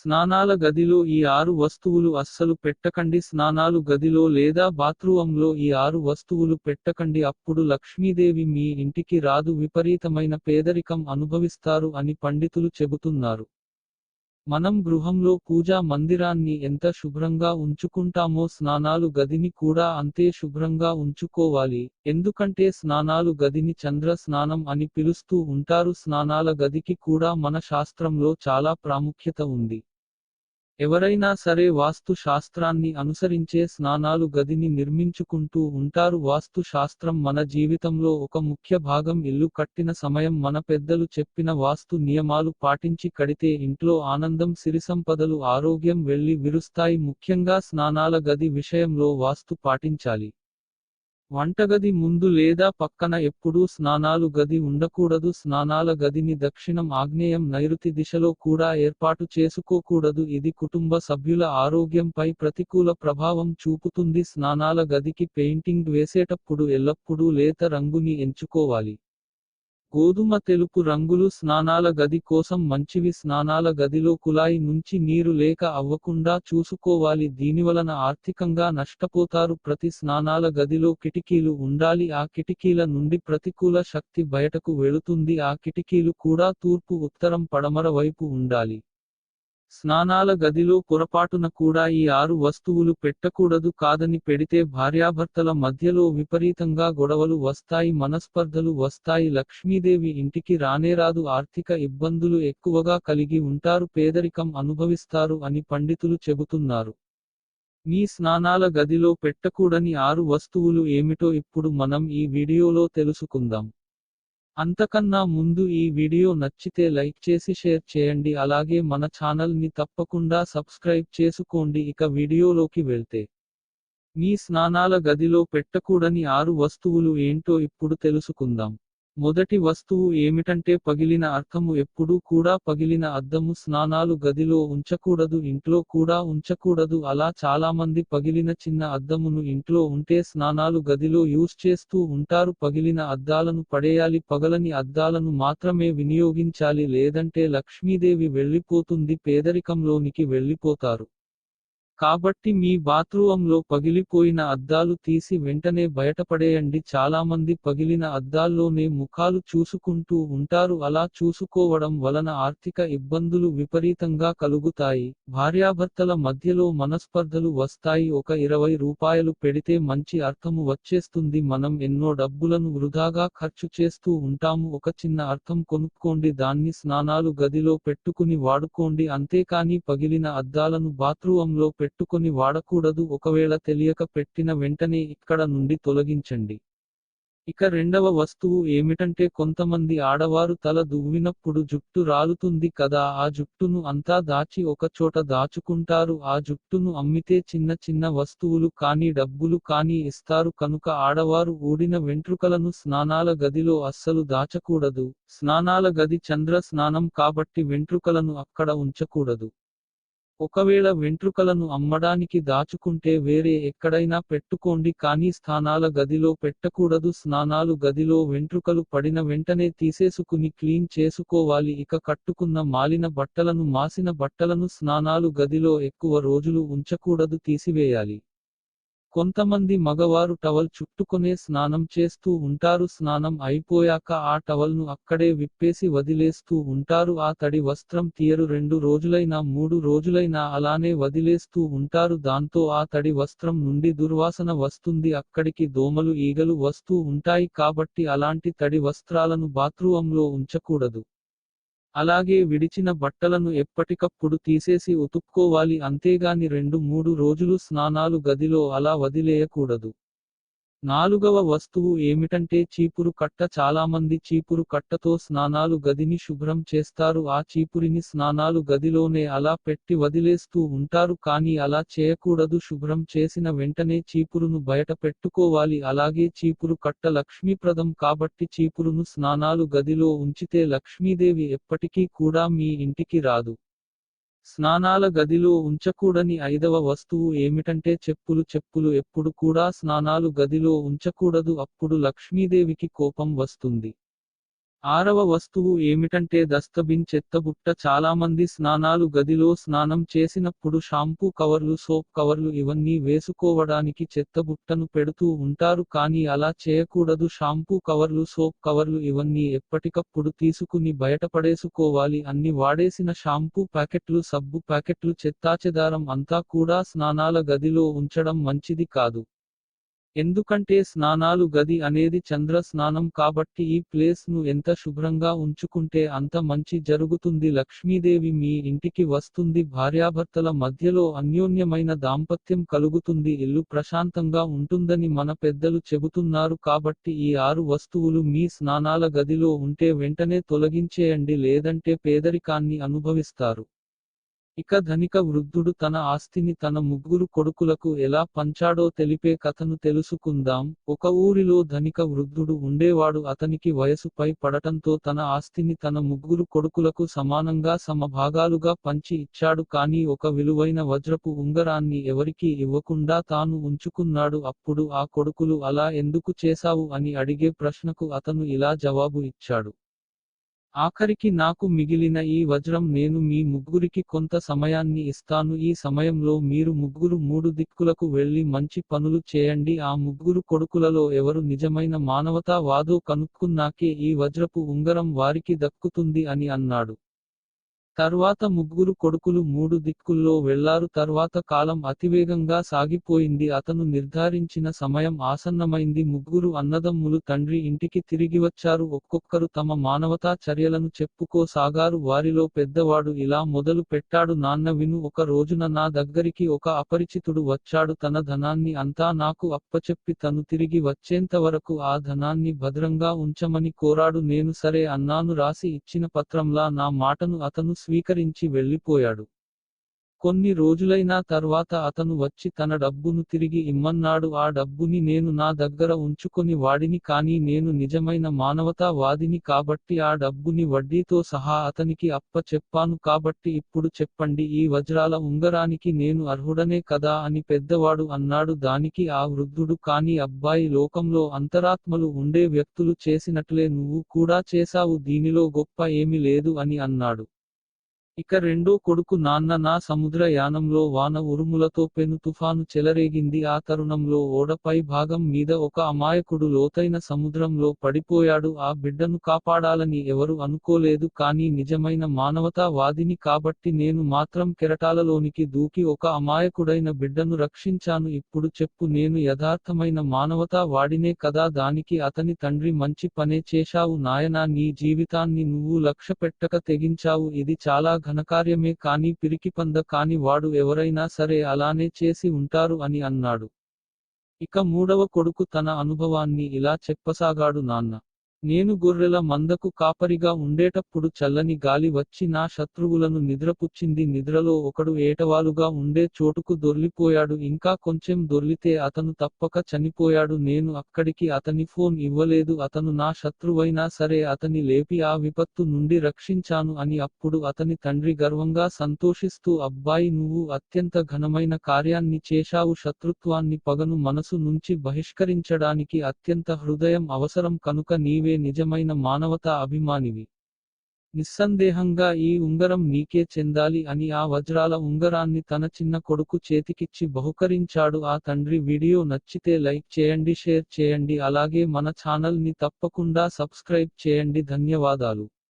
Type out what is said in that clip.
స్నానాల గదిలో ఈ ఆరు వస్తువులు అస్సలు పెట్టకండి. స్నానాలు గదిలో లేదా బాత్రూంలో ఈ ఆరు వస్తువులు పెట్టకండి. అప్పుడు లక్ష్మీదేవి మీ ఇంటికి రాదు విపరీతమైన పేదరికం అనుభవిస్తారు అని పండితులు చెబుతున్నారు. మనం గృహంలో పూజా మందిరాన్ని ఎంత శుభ్రంగా ఉంచుకుంటామో స్నానాలు గదిని కూడా అంతే శుభ్రంగా ఉంచుకోవాలి. ఎందుకంటే స్నానాలు గదిని చంద్ర స్నానం అని పిలుస్తూ ఉంటారు. స్నానాల గదికి కూడా మన శాస్త్రంలో చాలా ప్రాముఖ్యత ఉంది. ఎవరైనా సరే వాస్తు శాస్త్రాన్ని అనుసరించే స్నానాలు గదిని నిర్మించుకుంటూ ఉంటారు. వాస్తు శాస్త్రం మన జీవితంలో ఒక ముఖ్య భాగం. ఇల్లు కట్టిన సమయం మన పెద్దలు చెప్పిన వాస్తు నియమాలు పాటించి కడితే ఇంట్లో ఆనందం సిరిసంపదలు ఆరోగ్యం వెళ్ళి విరుస్తాయి. ముఖ్యంగా స్నానాల గది విషయంలో వాస్తు పాటించాలి. వంటగది ముందు లేదా పక్కన ఎప్పుడూ స్నానాలు గది ఉండకూడదు. స్నానాల గదిని దక్షిణం ఆగ్నేయం నైరుతి దిశలో కూడా ఏర్పాటు చేసుకోకూడదు. ఇది కుటుంబ సభ్యుల ఆరోగ్యంపై ప్రతికూల ప్రభావం చూపుతుంది. స్నానాల గదికి పెయింటింగ్ వేసేటప్పుడు ఎల్లప్పుడూ లేత రంగుని ఎంచుకోవాలి. గోధుమ తెలుపు రంగులు స్నానాల గది కోసం మంచివి స్నానాల గదిలో కుళాయి నుంచి నీరు లేక అవ్వకుండా చూసుకోవాలి. దీనివలన ఆర్థికంగా నష్టపోతారు. ప్రతి స్నానాల గదిలో కిటికీలు ఉండాలి. ఆ కిటికీల నుండి ప్రతికూల శక్తి బయటకు వెళుతుంది. ఆ కిటికీలు కూడా తూర్పు ఉత్తరం పడమర వైపు ఉండాలి. స్నానాల గదిలో పొరపాటున కూడా ఈ ఆరు వస్తువులు పెట్టకూడదు కాదని పెడితే భార్యాభర్తల మధ్యలో విపరీతంగా గొడవలు వస్తాయి మనస్పర్ధలు వస్తాయి. లక్ష్మీదేవి ఇంటికి రానేరాదు ఆర్థిక ఇబ్బందులు ఎక్కువగా కలిగి ఉంటారు. పేదరికం అనుభవిస్తారు అని పండితులు చెబుతున్నారు. మీ స్నానాల గదిలో పెట్టకూడని ఆరు వస్తువులు ఏమిటో ఇప్పుడు మనం ఈ వీడియోలో తెలుసుకుందాం. అంతకన్నా ముందు ఈ వీడియో నచ్చితే లైక్ చేసి షేర్ చేయండి. అలాగే మన ఛానల్ని తప్పకుండా సబ్స్క్రైబ్ చేసుకోండి. ఇక వీడియోలోకి వెళ్తే మీ స్నానాల గదిలో పెట్టకూడని ఆరు వస్తువులు ఏంటో ఇప్పుడు తెలుసుకుందాం. మొదటి వస్తువు ఏమిటంటే పగిలిన అర్థము ఎప్పుడూ కూడా పగిలిన అద్దము. స్నానాలు గదిలో ఉంచకూడదు ఇంట్లో కూడా ఉంచకూడదు. అలా చాలామంది పగిలిన చిన్న అద్దమును ఇంట్లో ఉంటే స్నానాలు గదిలో యూస్ చేస్తూ ఉంటారు. పగిలిన అద్దాలను పడేయాలి పగలని అద్దాలను మాత్రమే వినియోగించాలి. లేదంటే లక్ష్మీదేవి వెళ్ళిపోతుంది పేదరికంలోనికి వెళ్ళిపోతారు. కాబట్టి మీ బాత్రూంలో పగిలిపోయిన అద్దాలు తీసి వెంటనే బయటపడేయండి. చాలామంది పగిలిన అద్దాల్లోనే ముఖాలు చూసుకుంటూ ఉంటారు. అలా చూసుకోవడం వలన ఆర్థిక ఇబ్బందులు విపరీతంగా కలుగుతాయి. భార్యాభర్తల మధ్యలో మనస్పర్ధలు వస్తాయి. ఒక ఇరవై రూపాయలు పెడితే మంచి అర్థము వచ్చేస్తుంది. మనం ఎన్నో డబ్బులను వృధాగా ఖర్చు చేస్తూ ఉంటాము. ఒక చిన్న అర్థం కొనుక్కోండి. దాన్ని స్నానాలు గదిలో పెట్టుకుని వాడుకోండి. అంతేకాని పగిలిన అద్దాలను బాత్రూంలో పెట్టుకొని వాడకూడదు ఒకవేళ తెలియక పెట్టిన వెంటనే ఇక్కడ నుండి తొలగించండి. ఇక రెండవ వస్తువు ఏమిటంటే కొంతమంది ఆడవారు తల దువ్వినప్పుడు జుట్టు రాలుతుంది కదా ఆ జుట్టును అంతా దాచి ఒక చోట దాచుకుంటారు ఆ జుట్టును అమ్మితే చిన్న చిన్న వస్తువులు కానీ డబ్బులు కానీ ఇస్తారు కనుక ఆడవారు ఊడిన వెంట్రుకలను స్నానాల గదిలో అస్సలు దాచకూడదు. స్నానాల గది చంద్ర స్నానం కాబట్టి వెంట్రుకలను అక్కడ ఉంచకూడదు. ఒకవేళ వెంట్రుకలను అమ్మడానికి దాచుకుంటే వేరే ఎక్కడైనా పెట్టుకోండి కానీ స్థానాల గదిలో పెట్టకూడదు. స్నానాలు గదిలో వెంట్రుకలు పడిన వెంటనే తీసేసుకుని క్లీన్ చేసుకోవాలి. ఇక కట్టుకున్న మాలిన బట్టలను మాసిన బట్టలను స్నానాలు గదిలో ఎక్కువ రోజులు ఉంచకూడదు తీసివేయాలి. కొంతమంది మగవారు టవల్ చుట్టుకొనే స్నానం చేస్తూ ఉంటారు. స్నానం అయిపోయాక ఆ టవల్ను అక్కడే విప్పేసి వదిలేస్తూ ఉంటారు. ఆ తడి వస్త్రం తీయరు రెండు రోజులైనా మూడు రోజులైనా అలానే వదిలేస్తూ ఉంటారు. దాంతో ఆ తడి వస్త్రం నుండి దుర్వాసన వస్తుంది. అక్కడికి దోమలు ఈగలు వస్తూ ఉంటాయి. కాబట్టి అలాంటి తడి వస్త్రాలను బాత్రూంలో ఉంచకూడదు. అలాగే విడిచిన బట్టలను ఎప్పటికప్పుడు తీసేసి ఉతుక్కోవాలి అంతేగాని రెండు మూడు రోజులు స్నానాలు గదిలో అలా వదిలేయకూడదు. నాలుగవ వస్తువు ఏమిటంటే చీపురు కట్ట. చాలామంది చీపురు కట్టతో స్నానాలు గదిని శుభ్రం చేస్తారు. ఆ చీపురిని స్నానాలు గదిలోనే అలా పెట్టి వదిలేస్తూ ఉంటారు కానీ అలా చేయకూడదు. శుభ్రం చేసిన వెంటనే చీపురును బయట పెట్టుకోవాలి. అలాగే చీపురు కట్ట లక్ష్మీప్రదం కాబట్టి చీపురును స్నానాలు గదిలో ఉంచితే లక్ష్మీదేవి ఎప్పటికీ కూడా మీ ఇంటికి రాదు. స్నానాల గదిలో ఉంచకూడని ఐదవ వస్తువు ఏమిటంటే చెప్పులు. చెప్పులు ఎప్పుడు కూడా స్నానాలు గదిలో ఉంచకూడదు. అప్పుడు లక్ష్మీదేవికి కోపం వస్తుంది. ఆరవ వస్తువు ఏమిటంటే డస్ట్బిన్ చెత్తబుట్ట చాలామంది స్నానాలు గదిలో స్నానం చేసినప్పుడు షాంపూ కవర్లు సోప్ కవర్లు ఇవన్నీ వేసుకోవడానికి చెత్తబుట్టను పెడుతూ ఉంటారు కానీ అలా చేయకూడదు. షాంపూ కవర్లు సోప్ కవర్లు ఇవన్నీ ఎప్పటికప్పుడు తీసుకుని బయటపడేసుకోవాలి అన్ని వాడేసిన షాంపూ ప్యాకెట్లు సబ్బు ప్యాకెట్లు చెత్తాచెదారం అంతా కూడా స్నానాల గదిలో ఉంచడం మంచిది కాదు. ఎందుకంటే స్నానాలు గది అనేది చంద్ర స్నానం కాబట్టి ఈ ప్లేస్ను ఎంత శుభ్రంగా ఉంచుకుంటే అంత మంచి జరుగుతుంది. లక్ష్మీదేవి మీ ఇంటికి వస్తుంది. భార్యాభర్తల మధ్యలో అన్యోన్యమైన దాంపత్యం కలుగుతుంది. ఇల్లు ప్రశాంతంగా ఉంటుందని మన పెద్దలు చెబుతున్నారు కాబట్టి ఈ ఆరు వస్తువులు మీ స్నానాల గదిలో ఉంటే వెంటనే తొలగించేయండి లేదంటే పేదరికాన్ని అనుభవిస్తారు. ఇక ధనిక వృద్ధుడు తన ఆస్తిని తన ముగ్గురు కొడుకులకు ఎలా పంచాడో తెలిపే కథను తెలుసుకుందాం. ఒక ఊరిలో ధనిక వృద్ధుడు ఉండేవాడు అతనికి వయసుపై పడటంతో తన ఆస్తిని తన ముగ్గురు కొడుకులకు సమానంగా సమభాగాలుగా పంచి ఇచ్చాడు కానీ ఒక విలువైన వజ్రపు ఉంగరాన్ని ఎవరికీ ఇవ్వకుండా తాను ఉంచుకున్నాడు. అప్పుడు ఆ కొడుకులు అలా ఎందుకు చేశావు? అని అడిగే ప్రశ్నకు అతను ఇలా జవాబు ఇచ్చాడు. ఆఖరికి నాకు మిగిలిన ఈ వజ్రం నేను మీ ముగ్గురికి కొంత సమయాన్ని ఇస్తాను. ఈ సమయంలో మీరు ముగ్గురు మూడు దిక్కులకు వెళ్ళి మంచి పనులు చేయండి. ఆ ముగ్గురు కొడుకులలో ఎవరు నిజమైన మానవతా వాదో కనుక్కున్నాకే ఈ వజ్రపు ఉంగరం వారికి దక్కుతుంది అని అన్నాడు. తర్వాత ముగ్గురు కొడుకులు మూడు దిక్కుల్లో వెళ్ళారు. తర్వాత కాలం అతివేగంగా సాగిపోయింది. అతను నిర్ధారించిన సమయం ఆసన్నమైంది. ముగ్గురు అన్నదమ్ములు తండ్రి ఇంటికి తిరిగి వచ్చారు. ఒక్కొక్కరు తమ మానవతా చర్యలను చెప్పుకోసాగారు వారిలో పెద్దవాడు ఇలా మొదలు పెట్టాడు. నాన్న విను ఒక రోజున నా దగ్గరికి ఒక అపరిచితుడు వచ్చాడు. తన ధనాన్ని అంతా నాకు అప్పచెప్పి తను తిరిగి వచ్చేంత వరకు ఆ ధనాన్ని భద్రంగా ఉంచమని కోరాడు. నేను సరే అన్నాను రాసి ఇచ్చిన పత్రంలా నా మాటను అతను స్వీకరించి వెళ్ళిపోయాడు. కొన్ని రోజులైనా తర్వాత అతను వచ్చి తన డబ్బును తిరిగి ఇమ్మన్నాడు. ఆ డబ్బుని నేను నా దగ్గర ఉంచుకొని వాడిని కానీ నేను నిజమైన మానవతా వాదిని కాబట్టి ఆ డబ్బుని వడ్డీతో సహా అతనికి అప్ప చెప్పాను. కాబట్టి ఇప్పుడు చెప్పండి ఈ వజ్రాల ఉంగరానికి నేను అర్హుడనే కదా అని పెద్దవాడు అన్నాడు. దానికి ఆ వృద్ధుడు కానీ అబ్బాయి లోకంలో అంతరాత్మలు ఉండే వ్యక్తులు చేసినట్లే నువ్వు కూడా చేశావు దీనిలో గొప్ప ఏమి లేదు అని అన్నాడు. ఇక రెండో కొడుకు నాన్న నా సముద్ర యానంలో వాన ఉరుములతో పెను తుఫాను చెలరేగింది. ఆ తరుణంలో ఓడపై భాగం మీద ఒక అమాయకుడు లోతైన సముద్రంలో పడిపోయాడు. ఆ బిడ్డను కాపాడాలని ఎవరు అనుకోలేదు కానీ నిజమైన మానవతా వాదిని కాబట్టి నేను మాత్రం కెరటాలలోనికి దూకి ఒక అమాయకుడైన బిడ్డను రక్షించాను. ఇప్పుడు చెప్పు నేను యథార్థమైన మానవతా వాడినే కదా? దానికి అతని తండ్రి మంచి పనే చేశావు. నాయనా నీ జీవితాన్ని నువ్వు లక్ష్య పెట్టక తెగించావు. ఇది చాలా ఘనకార్యమే కాని పిరికిపంద కాని వాడు ఎవరైనా సరే అలానే చేసి ఉంటారు అని అన్నాడు. ఇక మూడవ కొడుకు తన అనుభవాన్ని ఇలా చెప్పసాగాడు నాన్న. నేను గొర్రెల మందకు కాపరిగా ఉండేటప్పుడు చల్లని గాలి వచ్చి నా శత్రువులను నిద్రపుచ్చింది. నిద్రలో ఒకడు ఏటవాలుగా ఉండే చోటుకు దొర్లిపోయాడు. ఇంకా కొంచెం దొర్లితే అతను తప్పక చనిపోయాడు. నేను అక్కడికి అతని ఫోన్ ఇవ్వలేదు. అతను నా శత్రువైనా సరే అతని లేపి ఆ విపత్తు నుండి రక్షించాను అని అప్పుడు అతని తండ్రి గర్వంగా సంతోషిస్తూ అబ్బాయి నువ్వు అత్యంత ఘనమైన కార్యాన్ని చేశావు. శత్రుత్వాన్ని పగను మనసు నుంచి బహిష్కరించడానికి అత్యంత హృదయం అవసరం. కనుక నీవే నిజమైన మానవతా అభిమానివి. నిస్సందేహంగా ఈ ఉంగరం నీకే చెందాలి అని ఆ వజ్రాల ఉంగరాన్ని తన చిన్న కొడుకు చేతికిచ్చి బహుకరించాడు. ఆ తండ్రి వీడియో నచ్చితే లైక్ చేయండి షేర్ చేయండి అలాగే మన ఛానల్ని తప్పకుండా సబ్స్క్రైబ్ చేయండి. ధన్యవాదాలు.